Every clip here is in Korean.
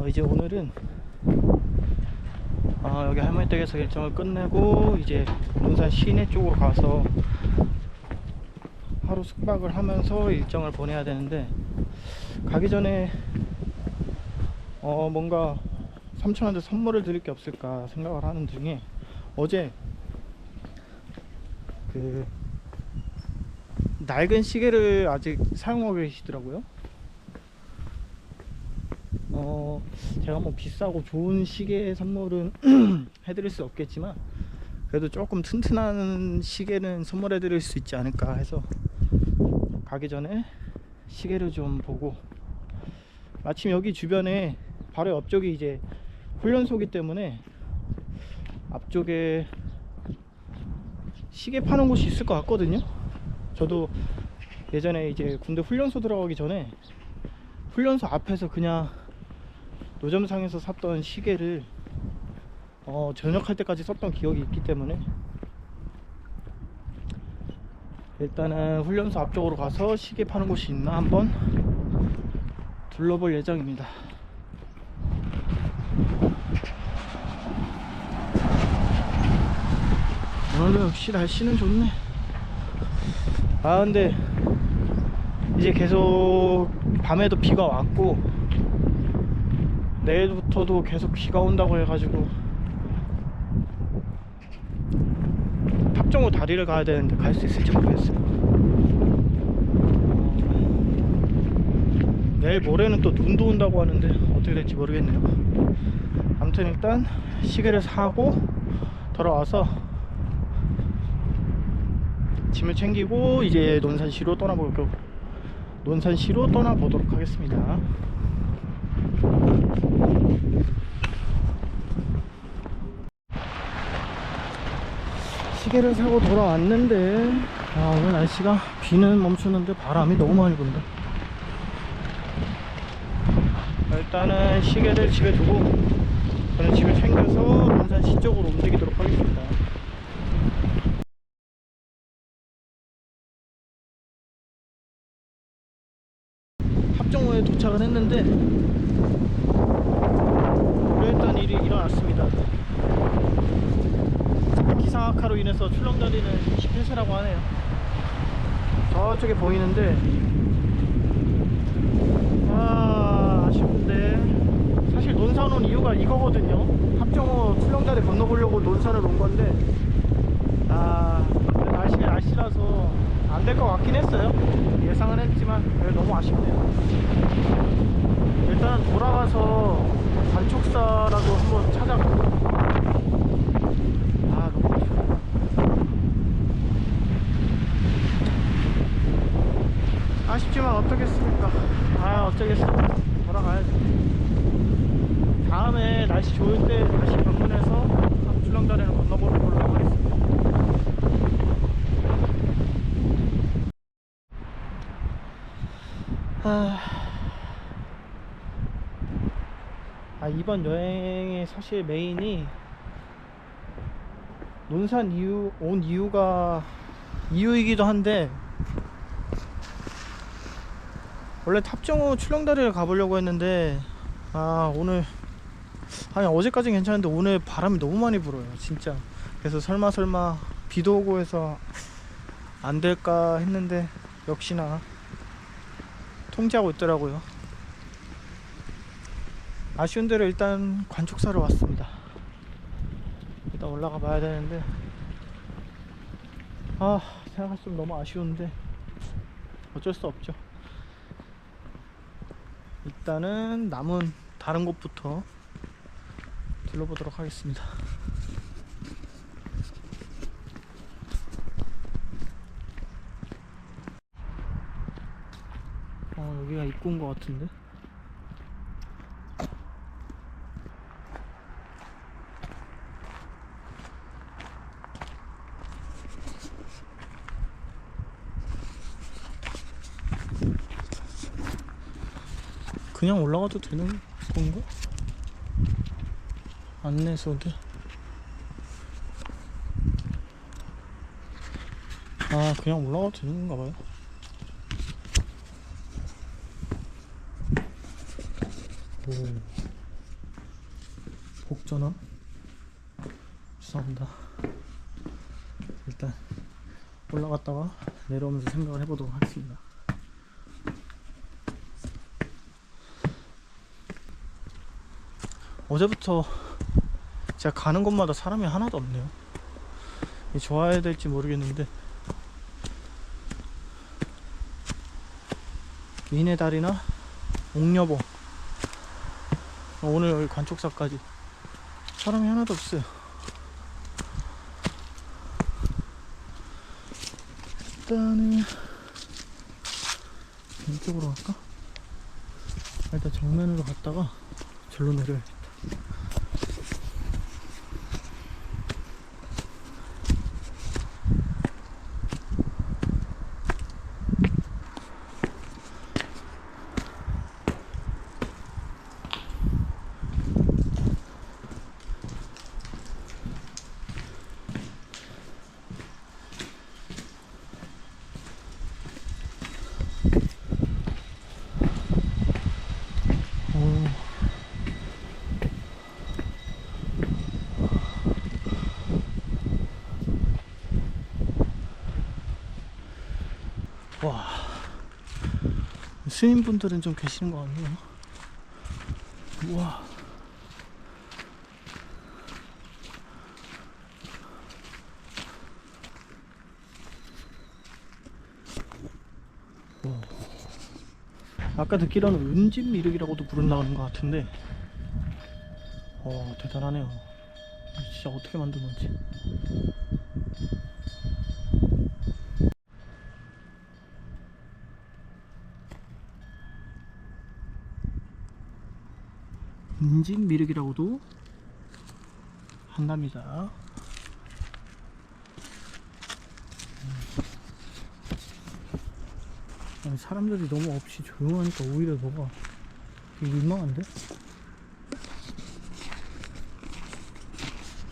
어, 이제 오늘은 어, 여기 할머니 댁에서 일정을 끝내고 이제 논산 시내 쪽으로 가서 하루 숙박을 하면서 일정을 보내야 되는데 가기 전에 어 뭔가 삼촌한테 선물을 드릴 게 없을까 생각을 하는 중에 어제 그 낡은 시계를 아직 사용하고 계시더라고요. 어 제가 뭐 비싸고 좋은 시계 선물은 해드릴 수 없겠지만 그래도 조금 튼튼한 시계는 선물해 드릴 수 있지 않을까 해서 가기 전에 시계를 좀 보고 마침 여기 주변에 바로 옆쪽이 이제 훈련소기 때문에 앞쪽에 시계 파는 곳이 있을 것 같거든요. 저도 예전에 이제 군대 훈련소 들어가기 전에 훈련소 앞에서 그냥 노점상에서 샀던 시계를 어, 전역할 때까지 썼던 기억이 있기 때문에 일단은 훈련소 앞쪽으로 가서 시계 파는 곳이 있나 한번 둘러볼 예정입니다. 오늘도 역시 날씨는 좋네. 아 근데 이제 계속 밤에도 비가 왔고 내일부터도 계속 비가 온다고 해가지고 탑정호 다리를 가야 되는데 갈 수 있을지 모르겠어요. 어, 내일 모레는 또 눈도 온다고 하는데 어떻게 될지 모르겠네요. 아무튼 일단 시계를 사고 돌아와서 짐을 챙기고 이제 논산시로 거 논산시로 떠나보도록 하겠습니다. 시계를 사고 돌아왔는데 아 오늘 날씨가 비는 멈추는데 바람이 너무 많이 분다. 일단은 시계를 집에 두고 저는 집을 챙겨서 논산시 쪽으로 움직이도록 하겠습니다. 합정호에 도착을 했는데 일단 일이 일어났습니다 기상 악화로 인해서 출렁다리는 20회세라고 하네요. 저쪽에 보이는데 아 아쉽은데 사실 논산 온 이유가 이거거든요. 합정호 출렁다리 건너보려고 논산을 온 건데 아 날씨가 날씨라서 안 될 것 같긴 했어요. 예상은 했지만 너무 아쉽네요. 일단 돌아가서 관촉사라도 한번 찾아보고 아 너무 아쉬워 아쉽지만 어쩌겠습니까 아 어쩌겠어 돌아가야지 다음에 날씨 좋을 때 다시 방문해서 줄렁다리를 건너보는 걸로 하겠습니다 아... 아 이번 여행의 사실 메인이 논산 이유 온 이유가 이유이기도 한데 원래 탑정호 출렁다리를 가보려고 했는데 아 오늘 아니 어제까진 괜찮은데 오늘 바람이 너무 많이 불어요 진짜. 그래서 설마 설마 비도 오고 해서 안 될까 했는데 역시나 통제하고 있더라고요 아쉬운 대로 일단 관촉사로 왔습니다. 일단 올라가 봐야 되는데. 아 생각할수록 너무 아쉬운데. 어쩔 수 없죠. 일단은 남은 다른 곳부터 둘러보도록 하겠습니다. 어 여기가 입구인 것 같은데 그냥 올라가도 되는 건가? 안내소들 아 그냥 올라가도 되는 건가 봐요. 오. 전원 죄송합니다. 일단 올라갔다가 내려오면서 생각을 해보도록 하겠습니다 어제부터 제가 가는 곳마다 사람이 하나도 없네요. 좋아야 될지 모르겠는데. 미네 다리나 옥녀봉. 오늘 관촉사까지. 사람이 하나도 없어요. 일단은 이쪽으로 갈까? 일단 정면으로 갔다가 절로 내려야겠다 어. 와 스님분들은 좀 계시는 것 같네요. 우와. 와. 아까 듣기로는 은진 미륵이라고도 부른다는 것 같은데. 어 대단하네요. 진짜 어떻게 만든 건지 은진 미륵이라고도 한답니다 아니, 사람들이 너무 없이 조용하니까 오히려 뭐가 되게 민망한데?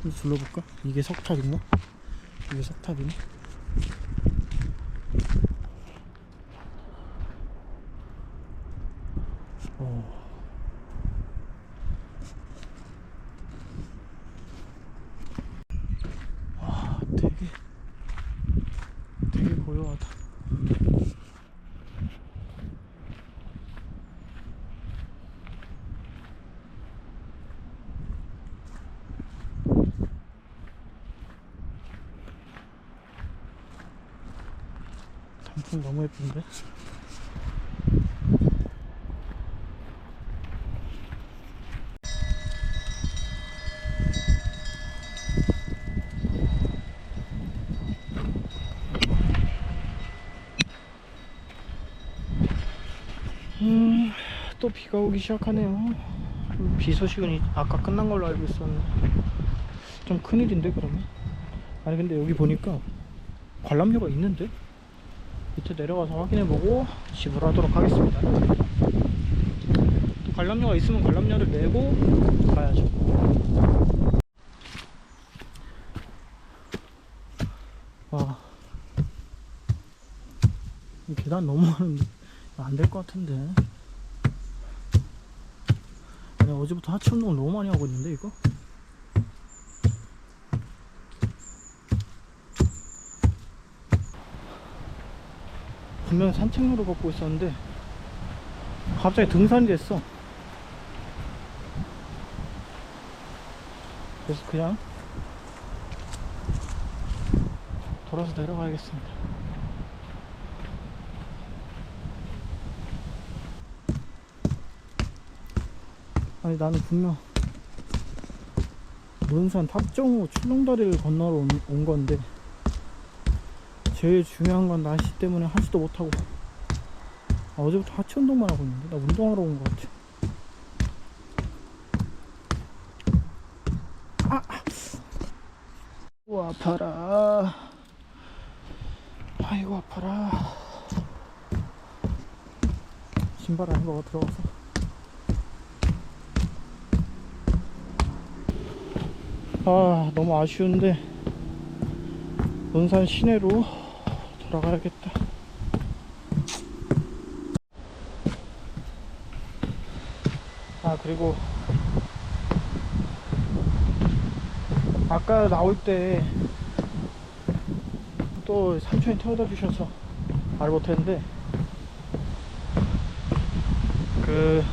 좀 둘러볼까? 이게 석탑인가? 이게 석탑이네? 어. 와, 되게, 되게 고요하다. 단풍 너무 예쁜데? 음, 또 비가 오기 시작하네요. 음, 비 소식은 이- 아까 끝난 걸로 알고 있었는데 좀 큰일인데 그러면? 아니 근데 여기 보니까 관람료가 있는데? 밑에 내려가서 확인해보고 지불하도록 하겠습니다. 또 관람료가 있으면 관람료를 내고 가야죠. 와, 이 계단 많은데 안될 것 같은데. 아니 어제부터 하체 운동을 너무 많이 하고 있는데 이거? 분명 산책로로 걷고 있었는데 갑자기 등산이 됐어. 그래서 그냥 돌아서 내려가야겠습니다. 아니 나는 분명 논산 탑정호 출렁다리를 건너러 온, 온 건데 제일 중요한 건 날씨 때문에 하지도 못하고. 아, 어제부터 하체 운동만 하고 있는데? 나 운동하러 온 것 같아. 아! 아이고 아파라. 아이고 아파라. 신발 안 입어 들어가서. 아 너무 아쉬운데. 논산 시내로 돌아가야겠다. 아 그리고 아까 나올 때 또 삼촌이 태워다 주셔서 말 못했는데 그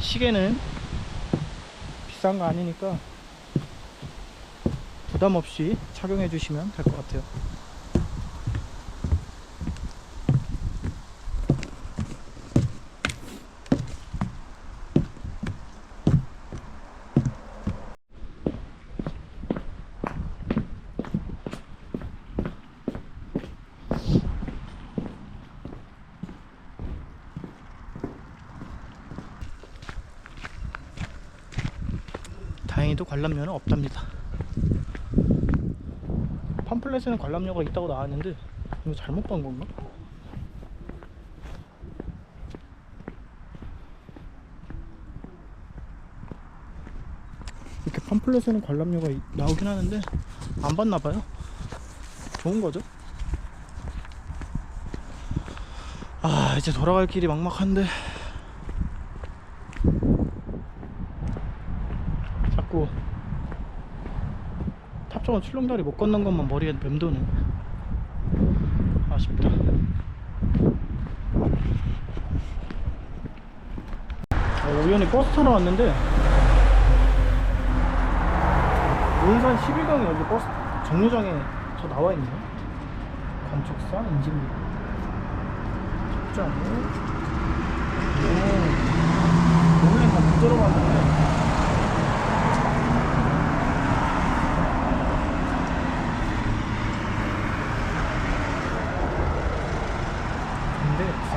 시계는 비싼 거 아니니까 부담 없이 착용해 주시면 될 것 같아요. 관람료는 없답니다. 팜플렛에는 관람료가 있다고 나왔는데 이거 잘못 본 건가? 이렇게 팜플렛에는 관람료가 이- 나오긴 하는데 안 받나 봐요. 좋은 거죠? 아 이제 돌아갈 길이 막막한데 자꾸 탑정원 출렁다리 못 건넌 것만 머리에 맴도네. 아쉽다. 어, 우연히 버스 타러 왔는데 논산 11강에 여기 버스 정류장에 저 나와 있네요 감촉사 인증비 탑장 오. 원래 다못 들어봤는데 근데 비싸.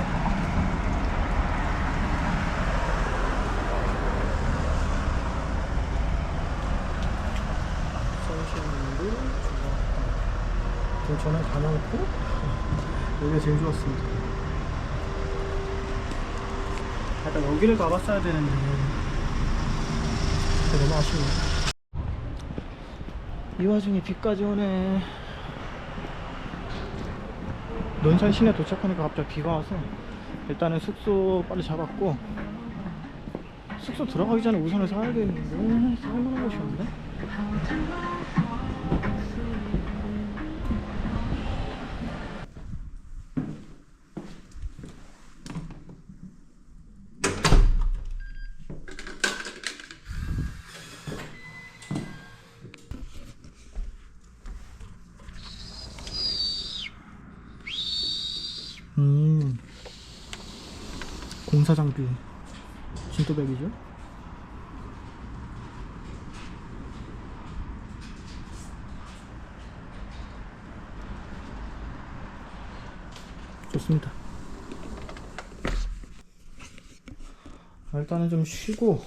선신도 좋았다. 지금 전화 다 넣고 여기가 제일 좋았습니다. 약간 여기를 가봤어야 되는데 너무 아쉽네. 이 와중에 비까지 오네. 논산 시내 도착하니까 갑자기 비가 와서 일단은 숙소 빨리 잡았고 숙소 들어가기 전에 우산을 사야 되는데 살만한 곳이 없네 공사 장비 진또백이죠? 좋습니다. 아, 일단은 좀 쉬고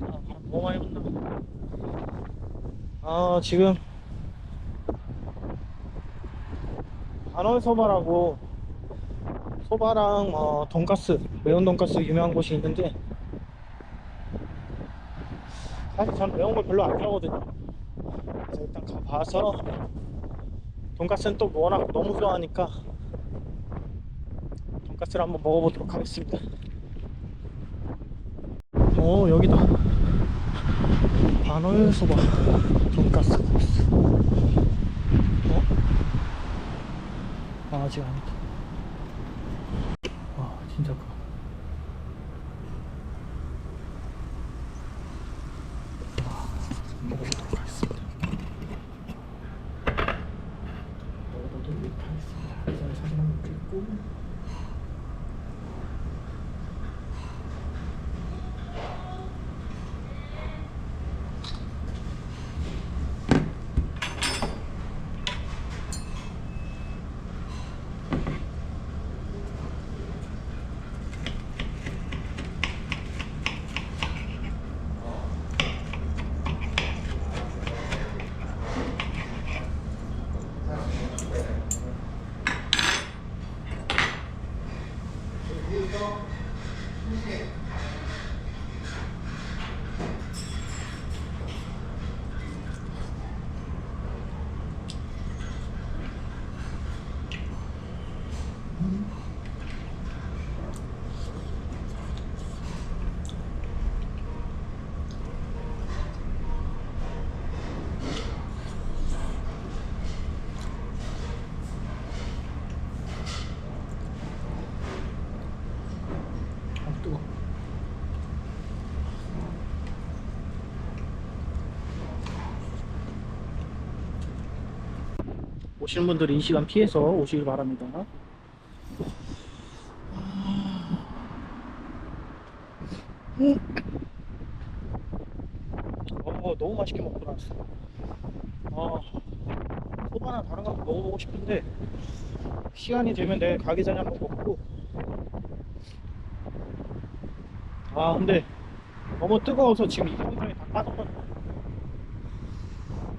아, 바람 너무 많이 분다. 아, 지금 안월 소바라고 소바랑 어, 돈가스, 매운 돈가스 유명한 곳이 있는데 사실 저는 매운 걸 별로 안 좋아하거든요. 그래서 일단 가봐서 돈가스는 또 워낙 너무 좋아하니까 돈가스를 한번 먹어보도록 하겠습니다. 어 여기다 반월 소바 돈가스 코스 어? 아 아직 아니다. 와 진짜 크다 여기서 함께 오시는 분들은 이 시간 피해서 오시길 바랍니다. 어, 너무 맛있게 먹고 나왔어. 아, 소바나 다른 거 한번 먹어보고 싶은데 시간이 되면 내일 가기 전에 한번 먹고. 아, 근데 너무 뜨거워서 지금 이 영상이 다 빠졌거든.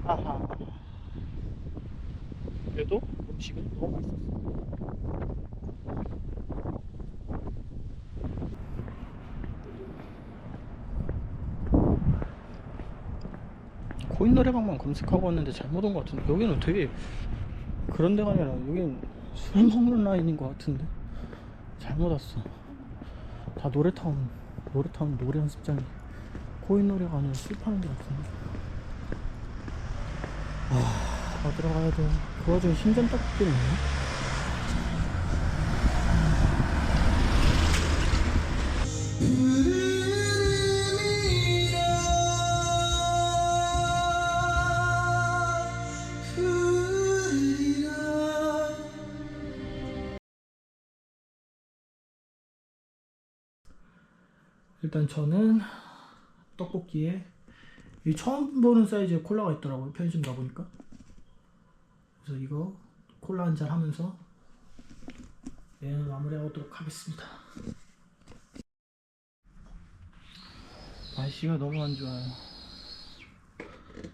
아하. 그래도 음식은 너무 맛있었어. 코인 노래방만 검색하고 왔는데 잘못 온 것 같은데 여기는 되게 그런 데가 아니라 여기는 술 먹는 라인인 것 같은데 잘못 왔어 다 노래타운 노래타운 노래 연습장이 코인 노래가 아니라 술 파는 데 같은데 아, 다 들어가야 돼. 그 와중에 신전 떡볶이를 먹네. 일단 저는 떡볶이에 이 처음 보는 사이즈의 콜라가 있더라고요 편의점 가보니까. 그래서 이거 콜라 한 잔 하면서 여행을 마무리하도록 하겠습니다 날씨가 너무 안 좋아요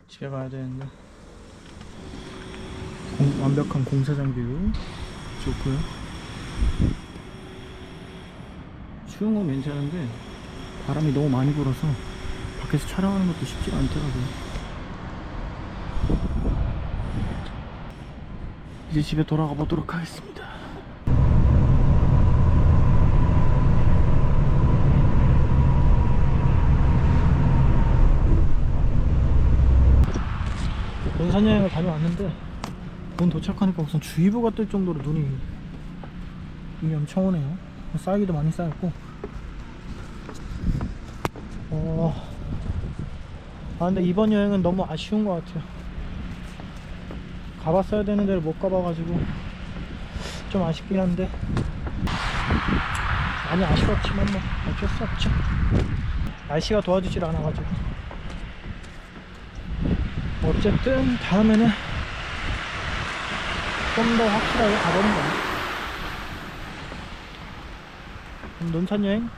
집에 가야 되는데 공- 완벽한 공사장 뷰 좋고요 추운 건 괜찮은데 바람이 너무 많이 불어서 밖에서 촬영하는 것도 쉽지가 않더라고요. 이제 집에 돌아가 보도록 하겠습니다. 논산 여행을 다녀왔는데 본 도착하니까 우선 주의보가 뜰 정도로 눈이 눈이 엄청 오네요. 쌓이기도 많이 쌓였고 어, 아 근데 이번 여행은 너무 아쉬운 것 같아요. 가봤어야 되는 데를 못 가봐가지고 좀 아쉽긴 한데 많이 아쉬웠지만 뭐 어쩔 수 없죠. 날씨가 도와주질 않아가지고 어쨌든 다음에는 좀 더 확실하게 가보는. 그럼 논산 여행